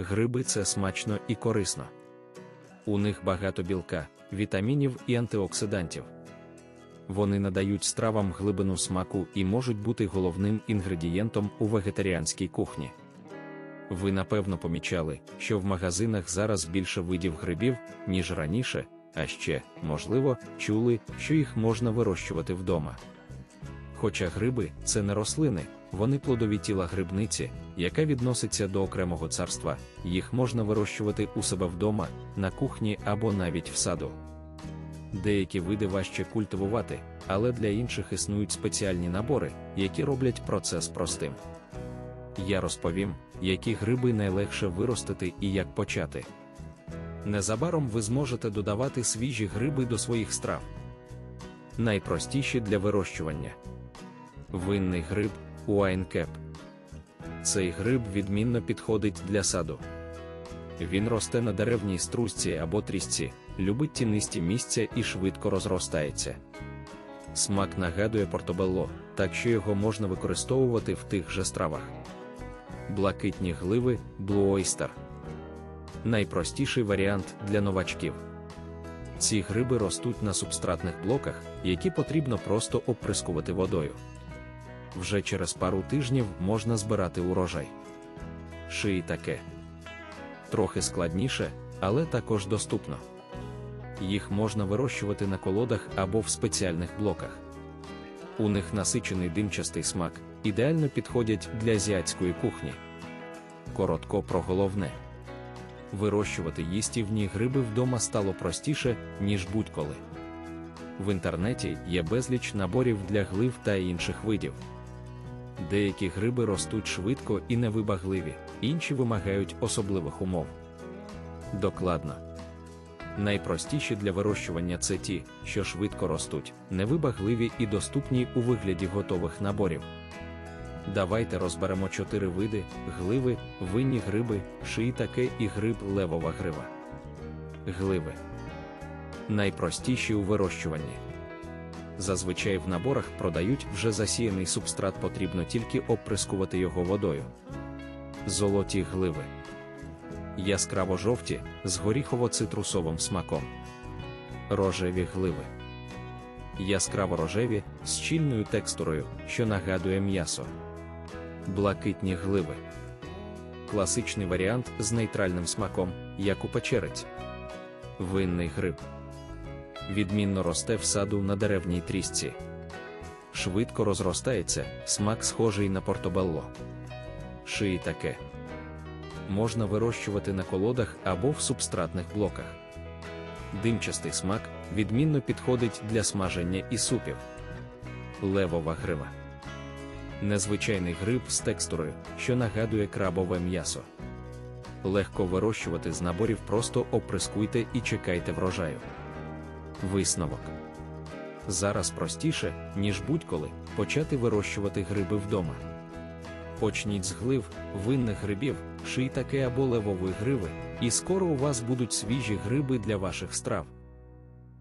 Гриби це смачно і корисно. У них багато білка, вітамінів і антиоксидантів. Вони надають стравам глибину смаку і можуть бути головним інгредієнтом у вегетаріанській кухні. Ви напевно помічали, що в магазинах зараз більше видів грибів, ніж раніше, а ще, можливо, чули, що їх можна вирощувати вдома. Хоча гриби це не рослини, вони плодові тіла грибниці, яка відноситься до окремого царства, їх можна вирощувати у себе вдома, на кухні або навіть в саду. Деякі види важче культивувати, але для інших існують спеціальні набори, які роблять процес простим. Я розповім, які гриби найлегше виростити і як почати. Незабаром ви зможете додавати свіжі гриби до своїх страв. Найпростіші для вирощування. Винний гриб Уайнкеп. Цей гриб відмінно підходить для саду. Він росте на деревній стружці або трісці, любить тінисті місця і швидко розростається. Смак нагадує портобелло, так що його можна використовувати в тих же стравах. Блакитні гливи Blue Oyster. Найпростіший варіант для новачків. Ці гриби ростуть на субстратних блоках, які потрібно просто оприскувати водою. Вже через пару тижнів можна збирати урожай. Шиї таке. Трохи складніше, але також доступно. Їх можна вирощувати на колодах або в спеціальних блоках. У них насичений димчастий смак, ідеально підходять для азіатської кухні. Коротко про головне. Вирощувати їстівні гриби вдома стало простіше, ніж будь-коли. В інтернеті є безліч наборів для глив та інших видів. Деякі гриби ростуть швидко і невибагливі, інші вимагають особливих умов. Докладно. Найпростіші для вирощування це ті, що швидко ростуть, невибагливі і доступні у вигляді готових наборів. Давайте розберемо чотири види: гливи, винні гриби, шиїтаке і гриб левова грива. Гливи найпростіші у вирощуванні. Зазвичай в наборах продають вже засіяний субстрат, потрібно тільки оприскувати його водою. Золоті гливи. Яскраво жовті з горіхово-цитрусовим смаком. Рожеві гливи. Яскраво рожеві з щільною текстурою, що нагадує м'ясо. Блакитні гливи. Класичний варіант з нейтральним смаком, як у печерець. Винний гриб. Відмінно росте в саду на деревній трісці. Швидко розростається, смак схожий на портобелло. Шиї таке. Можна вирощувати на колодах або в субстратних блоках. Димчастий смак відмінно підходить для смаження і супів. Левова грива. Незвичайний гриб з текстурою, що нагадує крабове м'ясо. Легко вирощувати з наборів, просто оприскуйте і чекайте врожаю. Висновок. Зараз простіше, ніж будь-коли, почати вирощувати гриби вдома. Почніть з глив, винних грибів, шийтаке або левової гриви, і скоро у вас будуть свіжі гриби для ваших страв.